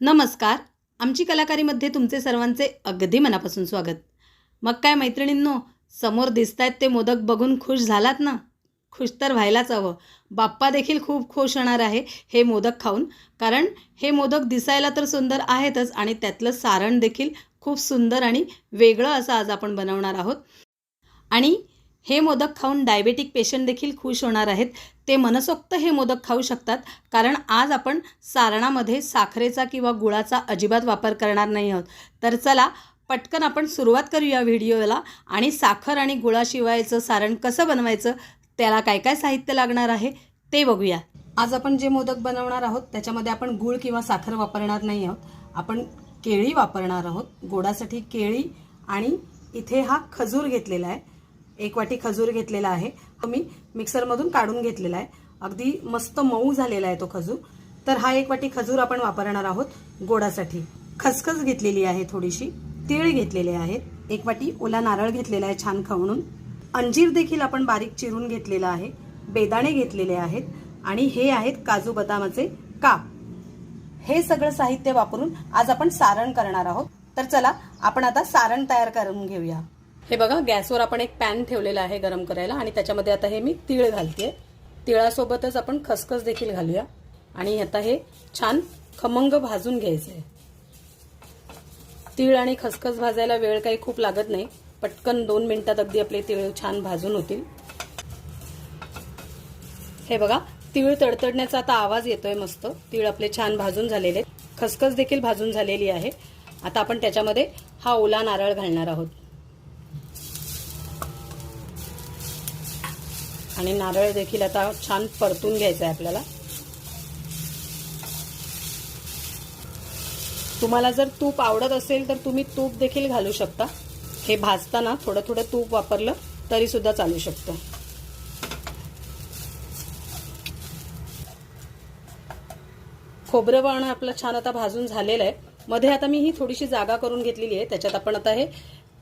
नमस्कार. आमची कलाकारीमध्ये तुमचे सर्वांचे अगदी मनापासून स्वागत. मग काय मैत्रिणींनो समोर दिसत आहेत ते मोदक बघून खुश झालात ना? खुश तर व्हायलाच हवं. बाप्पा देखील खूप खुश होणार आहे हे मोदक खाऊन. कारण हे मोदक दिसायला तर सुंदर आहेतच आणि त्यातलं सारण देखील खूप सुंदर आणि वेगळं असं आज आपण बनवणार आहोत. आणि हे मोदक खाऊन डायबेटिक पेशंट देखील खुश होणार आहेत. ते मनसोक्त हे मोदक खाऊ शकतात कारण आज आपण सारणामध्ये साखरेचा किंवा गुळाचा अजिबात वापर करणार नाही आहोत. तर चला पटकन आपण सुरुवात करूया व्हिडिओला आणि साखर आणि गुळाशिवायचं सारण कसं बनवायचं त्याला काय काय साहित्य लागणार आहे ते बघूया. आज आपण जे मोदक बनवणार आहोत त्याच्यामध्ये आपण गुळ किंवा साखर वापरणार नाही आहोत. आपण केळी वापरणार आहोत. गोडासाठी केळी आणि इथे हा खजूर घेतलेला आहे. एक वाटी खजूर घेतलेला आहे. तो मी मिक्सरमधून काढून घेतलेला आहे. अगदी मस्त मऊ झालेला आहे तो खजूर. तर हा एक वाटी खजूर आपण वापरणार आहोत गोडासाठी. खसखस घेतलेली आहे थोडीशी. तीळ घेतलेले आहेत. एक वाटी ओला नारळ घेतलेला आहे छान खवणून. अंजीर देखील आपण बारीक चिरून घेतलेला आहे. बेदाणे घेतलेले आहेत. आणि हे आहेत काजू बदामाचे काप. हे सगळं साहित्य वापरून आज आपण सारण करणार आहोत. तर चला आपण आता सारण तयार करून घेऊया. हे बघा गॅसवर आपण एक पॅन ठेवलेला आहे गरम करायला आणि त्याच्यामध्ये आता हे मी तीळ घालते तिळासोबतच आपण खसखस देखील घालूया. आणि आता हे छान खमंग भाजून घ्यायचं आहे तीळ आणि खसखस भाजायला वेळ काही खूप लागत नाही. पटकन दोन मिनिटात अगदी आपले तीळ छान भाजून होतील. हे बघा तीळ तडतडण्याचा आता आवाज येतोय मस्त. तीळ आपले छान भाजून झालेले खसखस देखील भाजून झालेली आहे. आता आपण त्याच्यामध्ये हा ओला नारळ घालणार आहोत. आणि नारळ देखील आता छान परतून घ्यायचा आहे आपल्याला. तुम्हाला जर तूप आवडत असेल तर तुम्ही तूप देखील घालू शकता. हे भाजताना थोडं थोडं तूप वापरलं तरी सुद्धा चालू शकतं. खोबरं वाणं आपलं छान आता भाजून झालेलं आहे. मध्ये आता मी ही थोडीशी जागा करून घेतलेली आहे. त्याच्यात आपण आता हे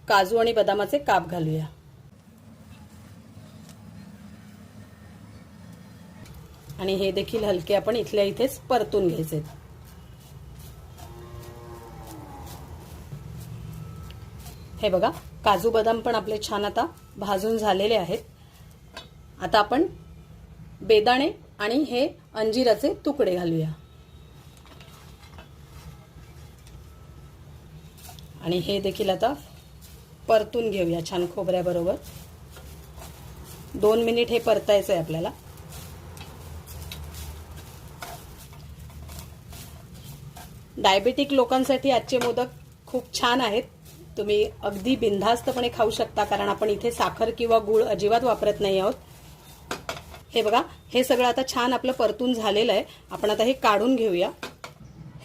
काजू आणि बदामाचे काप घालूया. आणि हे देखील हलके आपण इथल्या इथेच परतून घ्यायचे. हे बघा काजू बदाम पण आपले छान आता भाजून झालेले आहेत. आता आपण बेदाणे आणि हे अंजिराचे तुकडे घालूया. आणि हे देखील आता परतून घेऊया छान खोबऱ्याबरोबर. दोन मिनिट हे परतायचं आहे आपल्याला. डायबेटिक लोकांसाठी आजचे मोदक खूप छान आहेत. तुम्ही अगदी बिनधास्तपणे खाऊ शकता कारण आपण इथे साखर किंवा गूळ अजिबात वापरत नाही आहोत. हे बघा हे सगळं आता छान आपलं परतून झालेलं आहे. आपण आता हे काढून घेऊया.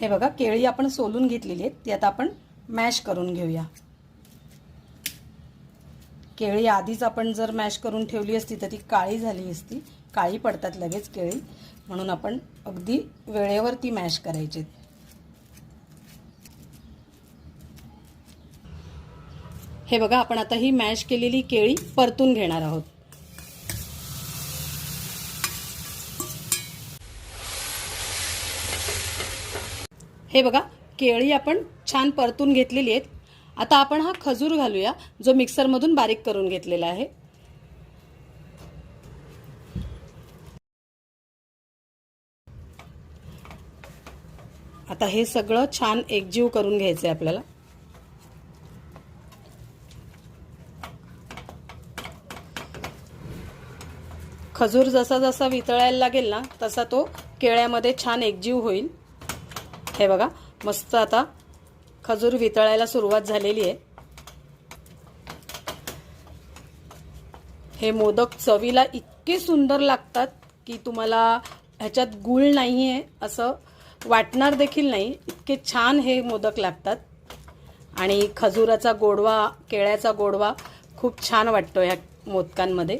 हे बघा केळी आपण सोलून घेतलेली आहेत. ती आता आपण मॅश करून घेऊया. केळी आधीच आपण जर मॅश करून ठेवली असती तर ती काळी झाली असती. काळी पडतात लगेच केळी. म्हणून आपण अगदी वेळेवर ती मॅश करायची हे बघा आपण आता ही मॅश केलेली केळी परतून घेणार आहोत. हे बघा केळी आपण छान परतून घेतलेली आहेत. आता आपण हा खजूर घालूया जो मिक्सरमधून बारीक करून घेतलेला आहे. आता हे सगळं छान एकजीव करून घ्यायचं आहे आपल्याला. खजूर जसा जसा वितळायला लागेल ना तसा तो केळ्यामध्ये छान एकजीव होईल. हे बघा मस्त आता खजूर वितळायला सुरुवात झालेली आहे. हे मोदक चवीला इतके सुंदर लागतात की तुम्हाला ह्याच्यात गुळ नाही आहे असं वाटणार देखील नाही. इतके छान हे मोदक लागतात. आणि खजुराचा गोडवा केळ्याचा गोडवा खूप छान वाटतो ह्या मोदकांमध्ये.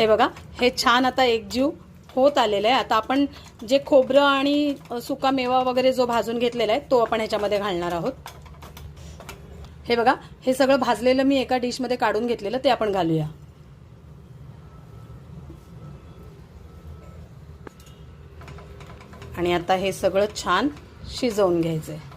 हे बघा हे छान आता एकजीव होत आलेलं आहे. आता आपण जे खोबरं आणि सुका मेवा वगैरे जो भाजून घेतलेला आहे तो आपण ह्याच्यामध्ये घालणार आहोत. हे बघा हे सगळं भाजलेलं मी एका डिशमध्ये काढून घेतलेलं ते आपण घालूया. आणि आता हे सगळं छान शिजवून घ्यायचं आहे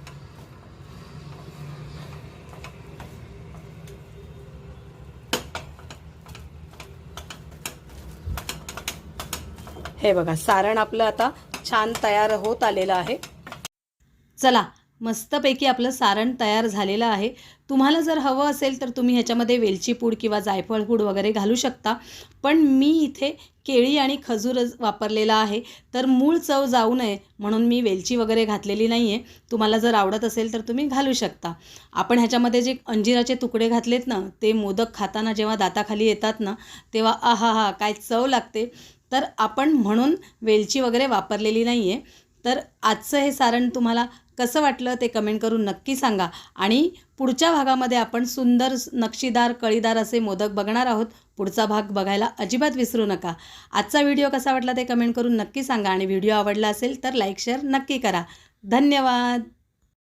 हे बघा सारण आपलं आता छान तयार होत आलेलं आहे. चला मस्तपैकी आपलं सारण तयार झालेलं आहे. तुम्हाला जर हवं असेल तर तुम्ही ह्याच्यामध्ये वेलची पूड किंवा जायफळ पूड वगैरे घालू शकता. पण मी इथे केळी आणि खजूर वापरलेला आहे. तर मूळ चव जाऊ नये म्हणून मी वेलची वगैरे घातलेली नाही आहे तुम्हाला जर आवडत असेल तर तुम्ही घालू शकता. आपण ह्याच्यामध्ये जे अंजिराचे तुकडे घातलेत ना ते मोदक खाताना जेव्हा दाताखाली येतात ना तेव्हा आहा हा काय चव लागते. तर आपण म्हणून वेलची वगैरे वापरलेली नाही आहे तर आजचं हे सारण तुम्हाला कसं वाटलं ते कमेंट करून नक्की सांगा. आणि पुढच्या भागामध्ये आपण सुंदर नक्षीदार कळीदार असे मोदक बघणार आहोत. पुढचा भाग बघायला अजिबात विसरू नका. आजचा व्हिडिओ कसा वाटला ते कमेंट करून नक्की सांगा. आणि व्हिडिओ आवडला असेल तर लाईक शेअर नक्की करा. धन्यवाद!